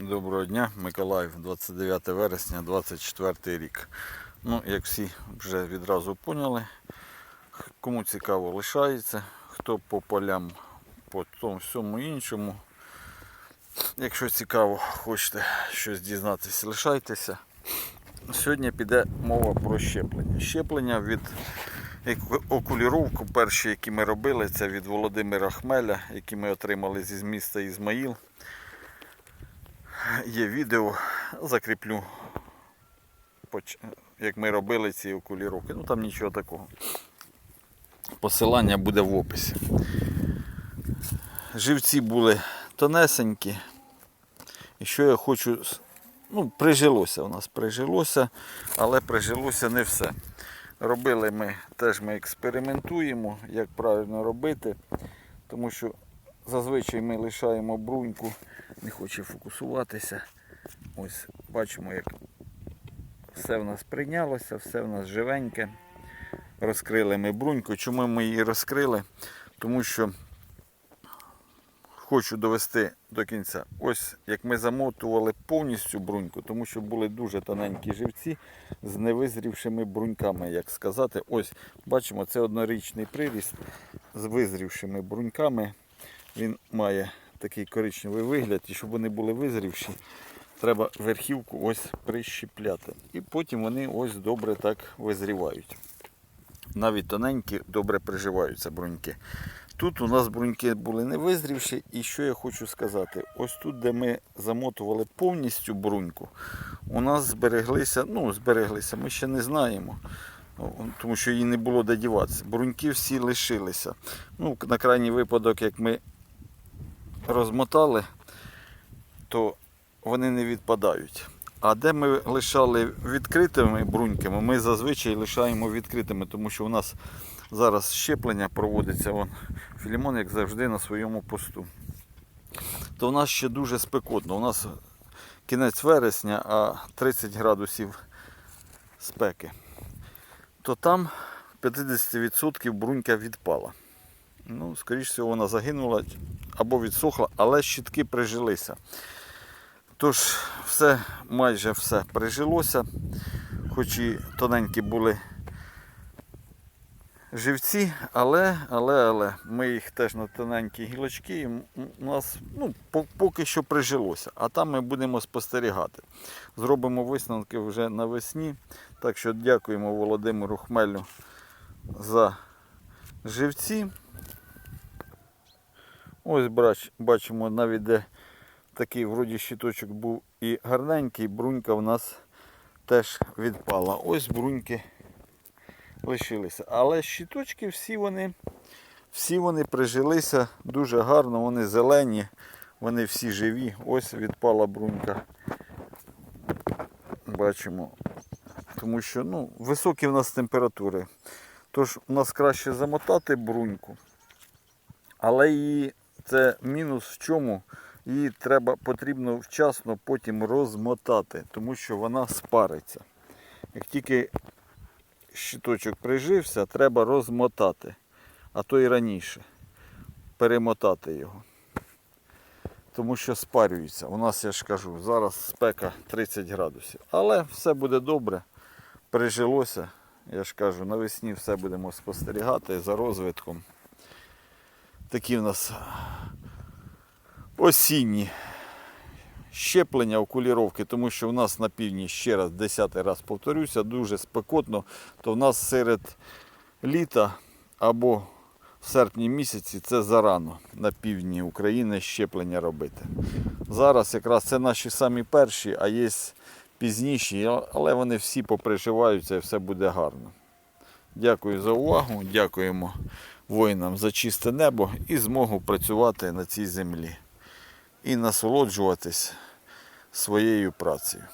Доброго дня, Миколаїв, 29 вересня, 24 рік. Ну, як всі вже відразу поняли, кому цікаво лишається, хто по полям, по тому всьому іншому. Якщо цікаво, хочете щось дізнатися, лишайтеся. Сьогодні піде мова про щеплення. Щеплення від окуліровку перші, які ми робили, це від Володимира Хмеля, які ми отримали зі міста Ізмаїл. Є відео, закріплю, як ми робили ці окуліровки. Ну там нічого такого. Посилання буде в описі. Живці були тонесенькі. І що я хочу. Ну, прижилося у нас, прижилося, але прижилося не все. Робили ми, теж ми експериментуємо, як правильно робити, тому що зазвичай ми лишаємо бруньку, не хоче фокусуватися. Ось бачимо, як все в нас прийнялося, все в нас живеньке. Розкрили ми бруньку. Чому ми її розкрили? Тому що хочу довести до кінця. Ось як ми замотували повністю бруньку, тому що були дуже тоненькі живці з невизрівшими бруньками, як сказати. Ось бачимо, це однорічний приріст з визрівшими бруньками. Він має такий коричневий вигляд, і щоб вони були визрівші, треба верхівку ось прищіпляти. І потім вони ось добре так визрівають. Навіть тоненькі добре приживаються бруньки. Тут у нас бруньки були не визрівші, і що я хочу сказати, ось тут, де ми замотували повністю бруньку, у нас збереглися, ну збереглися, ми ще не знаємо, тому що її не було де діватися. Бруньки всі лишилися. Ну, на крайній випадок, як ми розмотали, то вони не відпадають. А де ми лишали відкритими бруньками, ми зазвичай лишаємо відкритими, тому що у нас зараз щеплення проводиться. Вон, Філімон, як завжди, на своєму посту. То у нас ще дуже спекотно. У нас кінець вересня, а 30 градусів спеки. То там 50% брунька відпала. Ну, скоріш всього, вона загинула або відсохла, але щітки прижилися. Тож, все, майже все прижилося, хоч і тоненькі були живці, але, але, але ми їх теж на тоненькі гілочки, і у нас ну, поки що прижилося. А там ми будемо спостерігати. Зробимо висновки вже навесні. Так що дякуємо Володимиру Хмелю за живці. Ось бач- бачимо навіть де такий вроді щиточок був і гарненький, брунька в нас теж відпала. Ось бруньки лишилися. Але щиточки всі вони, всі вони прижилися дуже гарно, вони зелені, вони всі живі. Ось відпала брунька. Бачимо. Тому що ну, високі в нас температури. Тож у нас краще замотати бруньку. Але її це мінус в чому? Її треба потрібно вчасно потім розмотати, тому що вона спариться. Як тільки щиточок прижився, треба розмотати, а то і раніше перемотати його. Тому що спарюється. У нас, я ж кажу, зараз спека 30 градусів. Але все буде добре, прижилося. Я ж кажу, навесні все будемо спостерігати за розвитком. Такі в нас осінні щеплення, окуліровки, тому що в нас на півдні, ще раз, десятий раз повторюся, дуже спекотно, то в нас серед літа або в серпні місяці це зарано на півдні України щеплення робити. Зараз якраз це наші самі перші, а є пізніші, але вони всі поприживаються і все буде гарно. Дякую за увагу, дякуємо воїнам за чисте небо і змогу працювати на цій землі і насолоджуватись своєю працею.